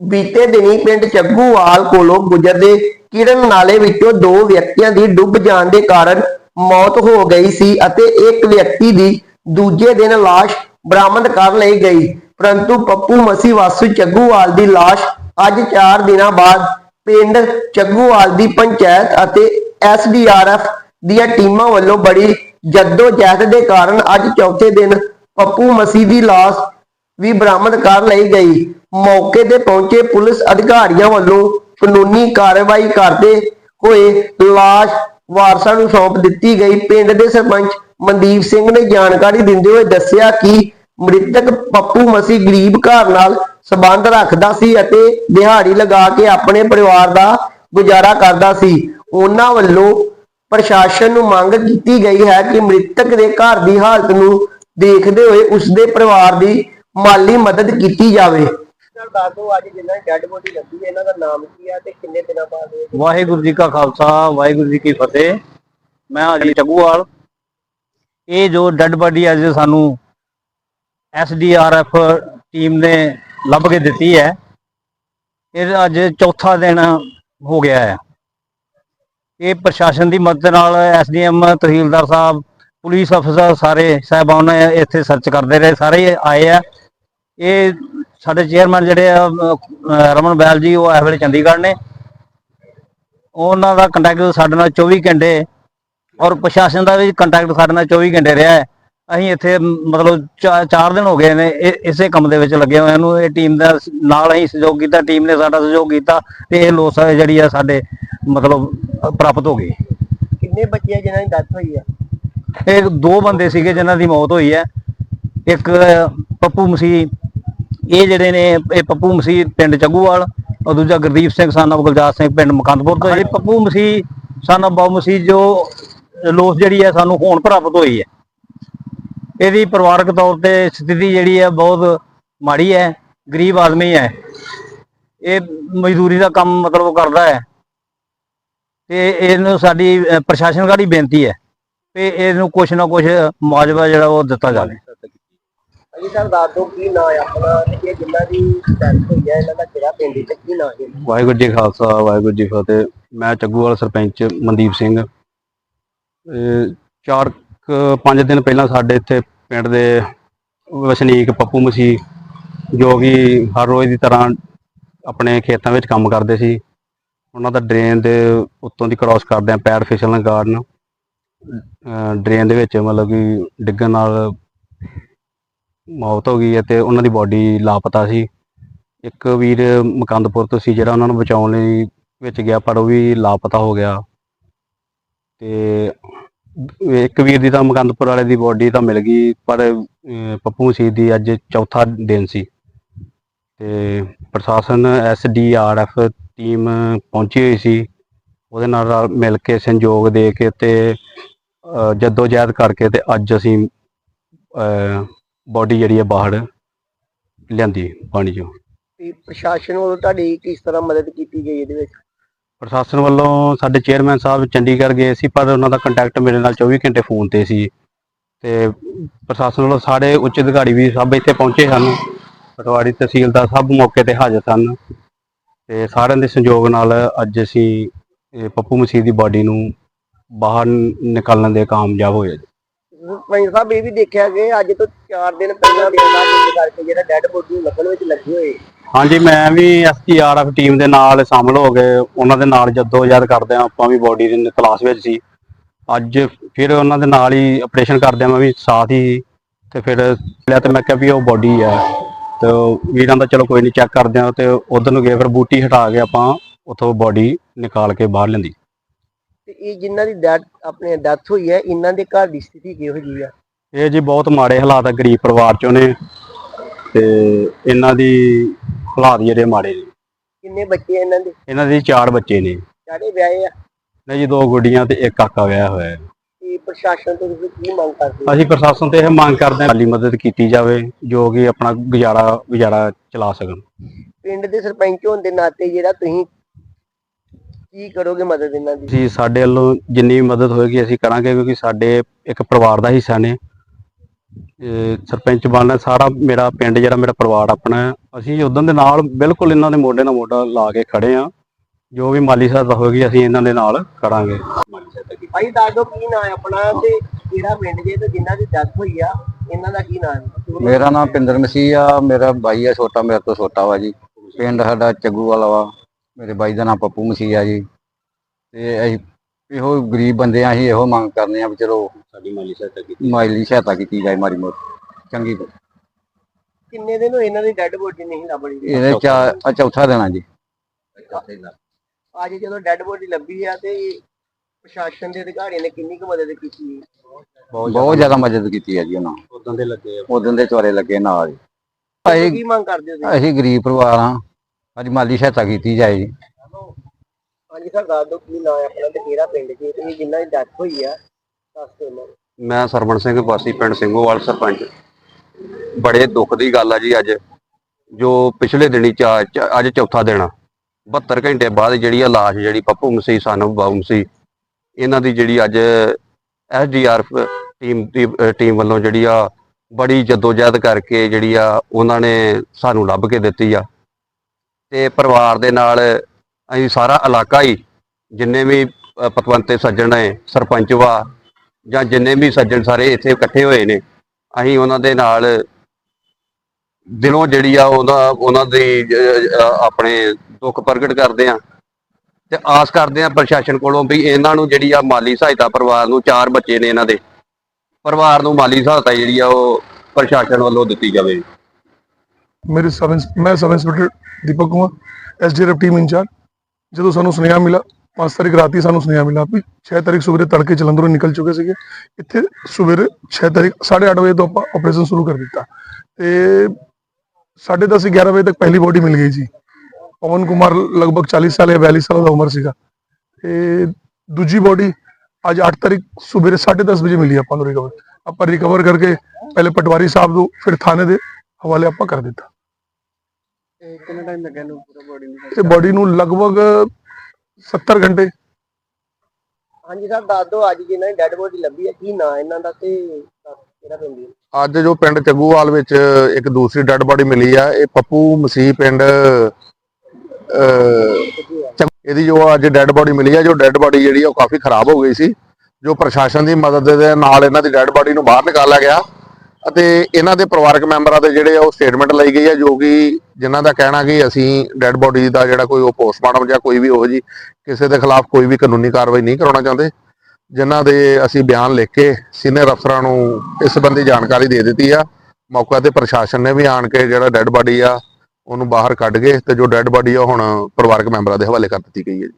ਬੀਤੇ ਦਿਨੀ ਪਿੰਡ ਚੱਗੂਵਾਲ ਕੋਲੋਂ ਗੁਜ਼ਰਦੇ ਕਿਰਨ ਨਾਲੇ ਵਿੱਚੋਂ ਦੋ ਵਿਅਕਤੀਆਂ ਦੀ ਡੁੱਬ ਜਾਣ ਦੇ ਕਾਰਨ ਮੌਤ ਹੋ ਗਈ ਸੀ ਅਤੇ ਇੱਕ ਵਿਅਕਤੀ ਦੀ ਦੂਜੇ ਦਿਨ ਲਾਸ਼ ਬਰਾਮਦ ਕਰ ਲਈ ਗਈ। ਪਰੰਤੂ ਪੱਪੂ ਮਸੀ ਵਾਸੂ ਚੱਗੂਵਾਲ ਦੀ ਲਾਸ਼ ਅੱਜ 4 ਦਿਨਾਂ ਬਾਅਦ ਪਿੰਡ ਚੱਗੂਵਾਲ ਦੀ ਪੰਚਾਇਤ ਅਤੇ ਐਸਡੀਆਰਐਫ ਦੀਆਂ ਟੀਮਾਂ ਵੱਲੋਂ ਬੜੀ ਜੱਦੋ-ਜਹਿਦ ਦੇ ਕਾਰਨ ਅੱਜ ਚੌਥੇ ਦਿਨ ਪੱਪੂ ਮਸੀ ਦੀ ਲਾਸ਼ ਵੀ ਬਰਾਮਦ ਕਰ ਲਈ ਗਈ। ਮੌਕੇ ਤੇ ਪਹੁੰਚੇ ਪੁਲਿਸ ਅਧਿਕਾਰੀਆਂ ਵੱਲੋਂ ਕਾਨੂੰਨੀ ਕਾਰਵਾਈ ਕਰਦੇ ਹੋਏ ਲਾਸ਼ ਵਾਰਸਾਂ ਨੂੰ ਸੌਂਪ ਦਿੱਤੀ ਗਈ। ਪਿੰਡ ਦੇ ਸਰਪੰਚ ਮਨਦੀਪ ਸਿੰਘ ਨੇ ਜਾਣਕਾਰੀ ਦਿੰਦੇ ਹੋਏ ਦੱਸਿਆ ਕਿ ਮ੍ਰਿਤਕ ਪੱਪੂ ਮਸੀ ਗਰੀਬ ਘਰ ਨਾਲ ਸੰਬੰਧ ਰੱਖਦਾ ਸੀ ਅਤੇ ਦਿਹਾੜੀ ਲਗਾ ਕੇ ਆਪਣੇ ਪਰਿਵਾਰ ਦਾ ਗੁਜ਼ਾਰਾ ਕਰਦਾ ਸੀ। ਉਹਨਾਂ ਵੱਲੋਂ ਪ੍ਰਸ਼ਾਸਨ ਨੂੰ ਮੰਗ ਕੀਤੀ ਗਈ ਹੈ ਕਿ ਮ੍ਰਿਤਕ ਦੇ ਘਰ ਦੀ ਹਾਲਤ ਨੂੰ ਦੇਖਦੇ ਹੋਏ ਉਸਦੇ ਪਰਿਵਾਰ ਦੀ ਮਾਲੀ ਮਦਦ ਕੀਤੀ ਜਾਵੇ। ਸਰ ਦੱਸ ਦਿਓ ਅੱਜ ਜਿੰਨਾ ਡੈੱਡ ਬੋਡੀ ਲੱਗੀ ਹੈ ਇਹਨਾਂ ਦਾ ਨਾਮ ਕੀ ਹੈ ਤੇ ਕਿੰਨੇ ਦਿਨਾਂ ਬਾਅਦ ਇਹ ਵਾਹਿਗੁਰੂ ਜੀ ਕਾ ਖਾਲਸਾ ਵਾਹਿਗੁਰੂ ਜੀ ਕੀ ਫਤਿਹ। ਮੈਂ ਅਜੀ ਚੱਗੂਵਾਲ। ਇਹ ਜੋ ਡੈੱਡ ਬਾਡੀ ਅੱਜ ਸਾਨੂੰ ਐਸਡੀਆਰਐਫ ਟੀਮ ਨੇ ਲੱਭ ਕੇ ਦਿੱਤੀ ਹੈ ਇਹ ਅੱਜ ਚੌਥਾ ਦਿਨ ਹੋ ਗਿਆ ਹੈ। ਇਹ ਪ੍ਰਸ਼ਾਸਨ ਦੀ ਮਦਦ ਨਾਲ ਐਸਡੀਐਮ ਤਹਿਸੀਲਦਾਰ ਸਾਹਿਬ ਪੁਲਿਸ ਅਫਸਰ ਸਾਰੇ ਸਾਹਿਬਾਨ ਇੱਥੇ ਸਰਚ ਕਰਦੇ ਰਹੇ ਸਾਰੇ ਆਏ ਆ। ਇਹ ਸਾਡੇ ਚੇਅਰਮੈਨ ਜਿਹੜੇ ਆ ਅਹ, ਰਮਨ ਬੈਲ ਜੀ ਉਹ ਇਸ ਵੇਲੇ ਚੰਡੀਗੜ੍ਹ ਨੇ। ਉਹਨਾਂ ਦਾ ਕੰਟੈਕਟ ਸਾਡੇ ਨਾਲ 24 ਘੰਟੇ ਔਰ ਪ੍ਰਸ਼ਾਸਨ ਦਾ ਵੀ ਕੰਟੈਕਟ ਸਾਡੇ ਨਾਲ 24 ਘੰਟੇ ਰਿਹਾ ਹੈ। ਅਸੀਂ ਇੱਥੇ ਮ, ਮਤਲਬ 4 ਦਿਨ ਹੋ ਗਏ ਨੇ ਇਹ- ਇਸੇ ਕੰਮ ਦੇ ਵਿੱਚ ਲੱਗੇ ਹੋਏ ਨੂੰ ਇਹ ਟੀਮ ਦਾ ਸ- ਨਾਲ ਅਸੀਂ ਸਹਿਯੋਗ ਕੀਤਾ ਟੀਮ ਨੇ ਸਾਡਾ ਸਹਿਯੋਗ ਕੀਤਾ ਤੇ ਇਹ ਲੋਸ ਜਿਹੜੀ ਆ ਸਾਡੇ ਮਤਲਬ ਅ, ਪ੍ਰਾਪਤ ਹੋ ਗਈ। ਕਿੰਨੇ ਬੱਚੇ ਆ ਜਿਨ੍ਹਾਂ ਦੀ ਡੈਥ ਹੋਈ ਹੈ ਇਹ ਦੋ ਬੰਦੇ ਸੀਗੇ ਜਿਨ੍ਹਾਂ ਦੀ ਮੌਤ ਹੋਈ ਹੈ। ਇੱਕ ਪੱਪੂ ਮਸੀਹ ਇਹ ਜਿਹੜੇ ਨੇ, ਇਹ ਪੱਪੂ ਮਸੀਹ ਪਿੰਡ ਚੱਗੂਵਾਲ ਔਰ ਦੂਜਾ ਗੁਰਦੀਪ ਸਿੰਘ ਸਾਨਾ ਗੁਲਜਾਰ ਸਿੰਘ ਪਿੰਡ ਮਕੰਦਪੁਰ ਤੋਂ। ਇਹ ਪੱਪੂ ਮਸੀਹ ਸਾਨਾ ਬਾਉ ਮਸੀਹ ਜੋ ਲੋਸ ਜਿਹੜੀ ਹੈ, ਸਾਨੂੰ ਹੋਣ ਪ੍ਰਾਪਤ ਹੋਈ ਹੈ। ਇਹਦੀ ਪਰਿਵਾਰਕ ਤੌਰ ਤੇ ਸਥਿਤੀ ਜਿਹੜੀ ਹੈ, ਬਹੁਤ ਮਾੜੀ ਹੈ, ਗਰੀਬ ਆਦਮੀ ਹੈ। ਇਹ ਮਜ਼ਦੂਰੀ ਦਾ ਕੰਮ ਮਤਲਬ ਕਰਦਾ ਹੈ। ਤੇ ਇਹਨੂੰ ਸਾਡੀ ਪ੍ਰਸ਼ਾਸਨ ਗਾੜੀ ਬੇਨਤੀ ਹੈ ਤੇ ਇਹਨੂੰ ਕੁਛ ਨਾ ਕੁਛ ਮੁਆਵਜ਼ਾ ਜਿਹੜਾ ਉਹ ਦਿੱਤਾ ਜਾਵੇ। ਅਜੀ ਸਰ ਦੱਸ ਦਿਓ ਕੀ ਨਾਂ ਹੈ ਆਪਣਾ ਤੇ ਇਹ ਜਿਨ੍ਹਾਂ ਦੀ ਡੈਥ ਹੋਈ ਹੈ, ਇਹਨਾਂ ਦਾ ਕਿਹੜਾ ਪਿੰਡ ਤੇ ਕੀ ਨਾਂ ਹੈ? ਵਾਹਿਗੁਰੂ ਜੀ ਖਾਲਸਾ, ਵਾਹਿਗੁਰੂ ਜੀ ਫਤਿਹ। ਮੈਂ ਚੱਗੂਵਾਲ ਸਰਪੰਚ ਮਨਦੀਪ ਸਿੰਘ। ਇਹ ਚਾਰ ਕੁ- ਪੰਜ ਦਿਨ ਪਹਿਲਾਂ ਸਾਡੇ ਇੱਥੇ ਪਿੰਡ ਦੇ ਵਸਨੀਕ ਪੱਪੂ ਮਸੀਹ, ਜੋ ਕਿ ਹਰ ਰੋਜ਼ ਦੀ ਤਰ੍ਹਾਂ ਆਪਣੇ ਖੇਤਾਂ ਵਿੱਚ ਕੰਮ ਕਰਦੇ ਸੀ। ਉਹਨਾਂ ਦਾ ਡਰੇਨ ਦੇ ਉੱਤੋਂ ਦੀ ਕ੍ਰਾਸ ਕਰਦੇ ਆ ਪੈਰ ਫਿਸਲਣ ਕਾਰਨ ਡਰੇਨ ਦੇ ਵਿੱਚ ਮਤਲਬ ਕਿ ਡਿੱਗਣ ਨਾਲ ਮੌਤ ਹੋ ਗਈ ਹੈ ਤੇ ਉਹਨਾਂ ਦੀ ਬਾਡੀ ਲਾਪਤਾ ਸੀ। ਇੱਕ ਵੀਰ ਮਕੰਦਪੁਰ ਤੋਂ ਸੀ ਜਿਹੜਾ ਉਹਨਾਂ ਨੂੰ ਬਚਾਉਣ ਲਈ ਵਿੱਚ ਗਿਆ ਪਰ ਉਹ ਵੀ ਲਾਪਤਾ ਹੋ ਗਿਆ। ਤੇ ਇੱਕ ਵੀਰ ਦੀ ਤਾਂ ਮਕੰਦਪੁਰ ਵਾਲੇ ਦੀ ਬੋਡੀ ਤਾਂ ਮਿਲ ਗਈ ਪਰ ਪੱਪੂ ਮਸੀਹ ਦੀ ਅੱਜ ਚੌਥਾ ਦਿਨ ਸੀ। ਤੇ ਪ੍ਰਸ਼ਾਸਨ ਐਸਡੀਆਰਐਫ ਟੀਮ ਪਹੁੰਚੀ ਹੋਈ ਸੀ। ਉਹਦੇ ਨਾਲ ਰਲ ਮਿਲ ਕੇ ਸੰਯੋਗ ਦੇ ਕੇ ਤੇ ਅਹ, ਜਹਿਦ ਕਰਕੇ ਤੇ ਅੱਜ ਅਸੀਂ ਬੋਡੀ ਜਿਹੜੀ ਹੈ ਬਾਹਰ ਲਿਆਂਦੀ ਪਾਣੀ ਚੋਂ। ਤੇ ਪ੍ਰਸ਼ਾਸਨ ਵੱਲੋਂ ਤੁਹਾਡੀ ਕਿਸ ਤਰ੍ਹਾਂ ਮਦਦ ਕੀਤੀ ਗਈ ਇਹਦੇ ਵਿੱਚ? ਪ੍ਰਸ਼ਾਸਨ ਵੱਲੋਂ ਸਾਡੇ ਚੇਅਰਮੈਨ ਸਾਹਿਬ ਚੰਡੀਗੜ੍ਹ ਗਏ ਸੀ ਪਰ ਉਹਨਾਂ ਦਾ ਕੰਟੈਕਟ ਮੇਰੇ ਨਾਲ 24 ਘੰਟੇ ਫੋਨ ਤੇ ਸੀ। ਤੇ ਪ੍ਰਸ਼ਾਸਨ ਵੱਲੋਂ ਸਾਰੇ ਉੱਚ ਅਧਿਕਾਰੀ ਵੀ ਸਭ ਇੱਥੇ ਪਹੁੰਚੇ ਹਨ। ਪਟਵਾਰੀ ਤਹਿਸੀਲਦਾਰ ਸਭ ਮੌਕੇ ਤੇ ਹਾਜ਼ਰ ਸਨ। ਤੇ ਸਾਰਿਆਂ ਦੇ ਸੰਯੋਗ ਨਾਲ ਅੱਜ ਅਸੀਂ ਪੱਪੂ ਮਸੀਹ ਦੀ ਬਾਡੀ ਨੂੰ ਬਾਹਰ ਨਿਕਾਲਣ ਦੇ ਕਾਮਯਾਬ ਹੋਏ ਸਰਪੰਚ ਸਾਹਿਬ, ਇਹ ਵੀ ਦੇਖਿਆ ਕਿ ਅੱਜ ਤੋਂ 4 ਦਿਨ ਪਹਿਲਾਂ ਦੇ ਕਰਕੇ ਜਿਹੜਾ ਡੈੱਡ ਬੋਡੀ ਲੱਭਣ ਵਿੱਚ ਲੱਗੇ ਹੋਏ। ਹਾਂਜੀ, ਮੈਂ ਵੀ ਐਸਟੀਆਰਐਫ ਟੀਮ ਦੇ ਨਾਲ ਸ਼ਾਮਲ ਹੋ ਗਏ ਉਹਨਾਂ ਦੇ ਨਾਲ ਜਦੋਜਹਿਦ ਕਰਦੇ ਆ ਆਪਾਂ ਵੀ ਬੋਡੀ ਦੀ ਤਲਾਸ਼ ਵਿੱਚ ਸੀ। ਅੱਜ ਫਿਰ ਉਹਨਾਂ ਦੇ ਨਾਲ ਹੀ ਆਪਰੇਸ਼ਨ ਕਰਦੇ ਆ ਮੈਂ ਵੀ ਸਾਥ ਹੀ। ਤੇ ਫਿਰ ਲਿਆ ਤੇ ਮੈਂ ਕਿਹਾ ਵੀ ਉਹ ਬੋਡੀ ਆ। ਤੇ ਵੀਰਾਂ ਦਾ ਚਲੋ ਕੋਈ ਨਹੀਂ ਚੈੱਕ ਕਰਦੇ ਆ ਤੇ ਉਧਰ ਨੂੰ ਗਏ, ਫਿਰ ਬੂਟੀ ਹਟਾ ਕੇ ਆਪਾਂ ਉਥੋਂ ਬੋਡੀ ਨਿਕਾਲ ਕੇ ਬਾਹਰ ਲੈਂਦੀ ਇਹ ਜਿਨ੍ਹਾਂ ਦੀ ਡੈਥ ਆਪਣੇ ਡੈਥ ਹੋਈ ਹੈ ਇਹਨਾਂ ਦੇ ਘਰ ਦੀ ਸਥਿਤੀ ਕਿਹੋ ਜਿਹੀ ਆ? ਇਹ ਜੀ ਬਹੁਤ ਮਾੜੇ ਹਾਲਾਤ ਆ ਗਰੀਬ ਪਰਿਵਾਰ ਚੋਂ ਨੇ ਤੇ ਇਹਨਾਂ ਦੀ ਹਾਲਾਤ ਜਿਹੜੇ ਮਾੜੇ ਨੇ। ਕਿੰਨੇ ਬੱਚੇ ਇਹਨਾਂ ਦੇ? ਇਹਨਾਂ ਦੇ ਚਾਰ ਬੱਚੇ ਨੇ। ਚਾਰੇ ਵਿਆਹੇ ਆ? ਨੇ ਜੀ ਦੋ ਗੁੱਡੀਆਂ ਤੇ ਇੱਕ ਕਾਕਾ ਵਿਆਹਿਆ ਹੋਇਆ ਹੈ। ਤੇ ਪ੍ਰਸ਼ਾਸਨ ਤੋਂ ਤੁਸੀਂ ਕੀ ਮੰਗ ਕਰਦੇ ਹੋ? ਅਸੀਂ ਪ੍ਰਸ਼ਾਸਨ ਤੇ ਇਹ ਮੰਗ ਕਰਦੇ ਹਾਂ ਮਾਲੀ ਮਦਦ ਕੀਤੀ ਜਾਵੇ ਜੋ ਕਿ ਆਪਣਾ ਗੁਜ਼ਾਰਾ ਗੁਜ਼ਾਰਾ ਚਲਾ ਸਕਣ। ਪਿੰਡ ਦੇ ਸਰਪੰਚ ਹੋਣ ਦੇ ਨਾਤੇ ਜਿਹੜਾ ਤੁਸੀਂ ਕੀ ਕਰੋਗੇ ਮਦਦ ਇਹਨਾਂ ਦੀ? ਅਸੀਂ ਸਾਡੇ ਵੱਲੋਂ ਜਿੰਨੀ ਵੀ ਮਦਦ ਹੋਏਗੀ ਅਸੀਂ ਕਰਾਂਗੇ ਕਿਉਂਕਿ ਸਾਡੇ ਇੱਕ ਪਰਿਵਾਰ ਦਾ ਹਿੱਸਾ ਨੇ। ਇਹ ਸਰਪੰਚ ਬਣਨਾ ਸਾਰਾ ਮੇਰਾ ਪਿੰਡ ਜਿਹੜਾ ਮੇਰਾ ਪਰਿਵਾਰ ਆਪਣਾ ਹੈ। ਅਸੀਂ ਉਦੋਂ ਦੇ ਨਾਲ ਬਿਲਕੁਲ ਇਹਨਾਂ ਦੇ ਮੋਢੇ ਨਾਲ ਮੋਢਾ ਲਾ ਕੇ ਖੜੇ ਆ ਜੋ ਵੀ ਮਾਲੀ ਸਹਾਇਤਾ ਹੋਏਗੀ ਅਸੀਂ ਇਹਨਾਂ ਦੇ ਨਾਲ ਕਰਾਂਗੇ। ਭਾਈ ਦੱਸ ਦਿਓ ਕੀ ਨਾਂ ਹੈ ਆਪਣਾ ਤੇ ਕਿਹੜਾ ਪਿੰਡ ਜੇ ਤੇ ਜਿਨ੍ਹਾਂ ਦੀ ਡੈਥ ਹੋਈ ਆ ਇਹਨਾਂ ਦਾ ਕੀ ਨਾਂ ਹੈ? ਮੇਰਾ ਨਾਮ ਪਿੰਦਰ ਮਸੀਹ ਆ ਮੇਰਾ ਬਾਈ ਆ ਛੋਟਾ ਮੇਰੇ ਤੋਂ ਛੋਟਾ ਵਾ ਜੀ। ਪਿੰਡ ਸਾਡਾ ਚੱਗੂ ਵਾਲਾ ਵਾ। ਮੇਰੇ ਬਾਈ ਦਾ ਨਾਮ ਪੱਪੂ ਮਸੀਹ ਆ ਜੀ। ਤੇ ਅਸੀਂ ਇਹੋ ਗਰੀਬ ਬੰਦੇ ਆ ਅਸੀਂ ਇਹੋ ਮੰਗ ਕਰਨੇ ਆ ਵੀ ਚਲੋ ਸਾਡੀ ਮਾਲੀ ਸਹਾਇਤਾ ਕੀਤੀ ਮਾਲੀ ਸਹਾਇਤਾ ਕੀਤੀ ਜਾਏ ਮਾਰੀ ਮੋਟੀ। ਚੰਗੀ ਕਿੰਨੇ ਦਿਨ ਹੋਏ ਇਹਨਾਂ ਦੀ ਡੈੱਡ ਬੋਡੀ ਨਹੀਂ ਲੱਭਣੀ? ਇਹਦੇ ਚਾ ਚੌਥਾ ਦਿਨ ਆ ਜੀ। ਅੱਜ ਜਦੋਂ ਡੈੱਡ ਬੋਡੀ ਲੱਭੀ ਆ ਤੇ ਪ੍ਰਸ਼ਾਸਨ ਦੇ ਅਧਿਕਾਰੀਆਂ ਨੇ ਕਿੰਨੀ ਕੁ ਮਦਦ ਕੀਤੀ? ਬਹੁਤ ਜ਼ਿਆਦਾ ਮਦਦ ਕੀਤੀ ਹੈ ਜੀ ਉਹਨਾਂ ਉਦੋਂ ਦੇ ਲੱਗੇ ਆ। ਉਦੋਂ ਦੇ ਚੋਰੇ ਲੱਗੇ ਨਾਲ ਅਸੀਂ ਕੀ ਮੰਗ ਕਰਦੇ ਹੋ ਅਸੀਂ ਗਰੀਬ ਪਰਿਵਾਰ ਆ। ਸਾਡੀ ਮਾਲੀ ਸਹਾਇਤਾ ਕੀਤੀ ਜਾਏ। ਜੀ ਹਾਂਜੀ ਸਰ ਦੱਸ ਦਿਓ ਕੀ ਨਾਂ ਹੈ ਆਪਣਾ ਤੇ ਕਿਹੜਾ ਪਿੰਡ ਜੀ? ਤੇ ਜਿਨ੍ਹਾਂ ਦੀ ਡੈਥ ਹੋਈ ਆ ਦੱਸ ਦਿਓ ਇਹਨਾਂ ਨੂੰ। ਮੈਂ ਸਰਵਣ ਸਿੰਘ ਵਾਸੀ ਪਿੰਡ ਸਿੰਘੋਵਾਲ ਸਰਪੰਚ। ਬੜੇ ਦੁੱਖ ਦੀ ਗੱਲ ਆ ਜੀ ਅੱਜ ਜੋ ਪਿਛਲੇ ਦਿਨੀ ਚਾ- ਚ- ਅੱਜ ਚੌਥਾ ਦਿਨ ਆ। 72 ਘੰਟੇ ਬਾਅਦ ਜਿਹੜੀ ਆ ਲਾਸ਼ ਜਿਹੜੀ ਪੱਪੂ ਮਸੀਹ ਸਾਨੂੰ ਬਾਉ ਮਸੀਹ ਇਹਨਾਂ ਦੀ ਜਿਹੜੀ ਅੱਜ ਐਸਡੀਆਰਐਫ ਟੀਮ ਦੀ ਟੀਮ ਵੱਲੋਂ ਜਿਹੜੀ ਆ ਬੜੀ ਜਦੋਜਹਿਦ ਕਰਕੇ ਜਿਹੜੀ ਆ ਉਹਨਾਂ ਨੇ ਸਾਨੂੰ ਲੱਭ ਕੇ ਦਿੱਤੀ ਆ। ਤੇ ਪਰਿਵਾਰ ਦੇ ਨਾਲ ਅਸੀਂ ਸਾਰਾ ਇਲਾਕਾ ਹੀ ਜਿੰਨੇ ਵੀ ਪਤਵੰਤੇ ਸੱਜਣ ਨੇ, ਸਰਪੰਚ ਵਾ, ਜਾਂ ਜਿੰਨੇ ਵੀ ਸੱਜਣ ਸਾਰੇ ਇੱਥੇ ਇਕੱਠੇ ਹੋਏ ਨੇ, ਅਸੀਂ ਉਹਨਾਂ ਦੇ ਨਾਲ ਦਿਲੋਂ ਜਿਹੜੀ ਆ ਉਹਨਾਂ ਉਹਨਾਂ ਦੀ ਆਪਣੇ ਦੁੱਖ ਪ੍ਰਗਟ ਕਰਦੇ ਆ ਤੇ ਆਸ ਕਰਦੇ ਆ ਪ੍ਰਸ਼ਾਸਨ ਕੋਲੋਂ ਵੀ ਇਹਨਾਂ ਨੂੰ ਜਿਹੜੀ ਆ ਮਾਲੀ ਸਹਾਇਤਾ ਪਰਿਵਾਰ ਨੂੰ, ਚਾਰ ਬੱਚੇ ਨੇ ਇਹਨਾਂ ਦੇ, ਪਰਿਵਾਰ ਨੂੰ ਮਾਲੀ ਸਹਾਇਤਾ ਜਿਹੜੀ ਆ ਉਹ ਪ੍ਰਸ਼ਾਸਨ ਵੱਲੋਂ ਦਿੱਤੀ ਜਾਵੇ। ਮੇਰੇ ਸਬ ਇੰਸ- ਮੈਂ sub inspector Deepak Kumar SDRF team incharge ਜਦੋਂ ਸਾਨੂੰ ਸੁਨੇਹਾ ਮਿਲਾ 5 ਤਾਰੀਖ ਰਾਤੀ ਸਾਨੂੰ ਸੁਨੇਹਾ ਮਿਲਾ ਵੀ 6 ਤਾਰੀਖ ਸਵੇਰੇ ਤੜਕੇ ਜਲੰਧਰੋਂ ਨਿਕਲ ਚੁੱਕੇ ਸੀਗੇ ਇੱਥੇ ਸਵੇਰੇ 6 ਤਾਰੀਖ 8:30 ਵਜੇ ਤੋਂ ਆਪਾਂ ਆਪਰੇਸ਼ਨ ਸ਼ੁਰੂ ਕਰ ਦਿੱਤਾ ਤੇ 10:30 11 ਵਜੇ ਤੱਕ ਪਹਿਲੀ ਬੋਡੀ ਮਿਲ ਗਈ ਸੀ ਪਵਨ ਕੁਮਾਰ ਲਗਭਗ 40 ਸਾਲ ਜਾਂ 42 ਸਾਲ ਦਾ ਉਮਰ ਸੀਗਾ ਤੇ ਦੂਜੀ ਬੋਡੀ ਅੱਜ 8 ਤਾਰੀਖ ਸਵੇਰੇ 10:30 ਵਜੇ ਮਿਲੀ ਆਪਾਂ ਨੂੰ ਰਿਕਵਰ ਆਪਾਂ ਰਿਕਵਰ ਕਰਕੇ ਪਹਿਲੇ ਪਟਵਾਰੀ ਸਾਹਿਬ ਨੂੰ ਫਿਰ ਥਾਣੇ ਦੇ ਹਵਾਲੇ ਆਪਾਂ ਕਰ ਦਿੱਤਾ। ਤੇ ਕਿੰਨਾ ਟਾਈਮ ਲੱਗਿਆ ਨੂੰ ਪੂਰਾ ਬੋਡੀ ਨੂੰ ਤੇ ਬਾਡੀ ਨੂੰ ਲਗਭਗ 70 ਘੰਟੇ। ਹਾਂਜੀ ਸਰ ਦੱਸ ਦਿਓ ਅੱਜ ਜਿਨ੍ਹਾਂ ਦੀ ਡੈੱਡ ਬੋਡੀ ਲੱਭੀ ਆ ਕੀ ਨਾਂ ਇਹਨਾਂ ਦਾ ਤੇ ਕਿਹੜਾ ਪਿੰਡ ਜੀ ਅੱਜ ਜੋ ਪਿੰਡ ਚੱਗੂਵਾਲ ਵਿੱਚ ਇੱਕ ਦੂਸਰੀ ਡੈੱਡ ਬਾਡੀ ਮਿਲੀ ਆ ਇਹ ਪੱਪੂ ਮਸੀਹ ਪਿੰਡ ਇਹਦੀ ਜੋ ਅੱਜ ਡੈੱਡ ਬਾਡੀ ਮਿਲੀ ਆ ਜੋ ਡੈੱਡ ਬਾਡੀ ਜਿਹੜੀ ਉਹ ਕਾਫੀ ਖਰਾਬ ਹੋ ਗਈ ਸੀ ਜੋ ਪ੍ਰਸ਼ਾਸਨ ਦੀ ਮਦਦ ਦੇ ਨਾਲ ਇਹਨਾਂ ਦੀ ਡੈੱਡ ਬਾਡੀ ਨੂੰ ਬਾਹਰ ਨਿਕਾਲਿਆ ਗਿਆ। ਅਤੇ ਇਹਨਾਂ ਦੇ ਪਰਿਵਾਰਕ ਮੈਂਬਰਾਂ ਦੇ ਜਿਹੜੇ ਆ ਉਹ ਸਟੇਟਮੈਂਟ ਲਈ ਗਈ ਆ, ਜੋ ਕਿ ਜਿਨ੍ਹਾਂ ਦਾ ਕਹਿਣਾ ਕਿ ਅਸੀਂ ਡੈੱਡ ਬੋਡੀ ਦਾ ਜਿਹੜਾ ਕੋਈ ਉਹ ਪੋਸਟਮਾਰਟਮ ਜਾਂ ਕੋਈ ਵੀ ਉਹ ਜੀ, ਕਿਸੇ ਦੇ ਖਿਲਾਫ ਕੋਈ ਵੀ ਕਾਨੂੰਨੀ ਕਾਰਵਾਈ ਨਹੀਂ ਕਰਾਉਣਾ ਚਾਹੁੰਦੇ। ਜਿਨ੍ਹਾਂ ਦੇ ਅਸੀਂ ਬਿਆਨ ਲਿਖ ਕੇ ਸੀਨੀਅਰ ਅਫਸਰਾਂ ਨੂੰ ਇਸ ਸੰਬੰਧੀ ਜਾਣਕਾਰੀ ਦੇ ਦਿੱਤੀ ਆ। ਮੌਕਾ ਤੇ ਪ੍ਰਸ਼ਾਸਨ ਨੇ ਵੀ ਆਣ ਕੇ ਜਿਹੜਾ ਡੈੱਡ ਬਾਡੀ ਆ, ਉਹਨੂੰ ਬਾਹਰ ਕੱਢ ਕੇ ਤੇ ਜੋ ਡੈੱਡ ਬਾਡੀ ਆ ਹੁਣ ਪਰਿਵਾਰਕ ਮੈਂਬਰਾਂ ਦੇ ਹਵਾਲੇ ਕਰ ਦਿੱਤੀ ਗਈ ਹੈ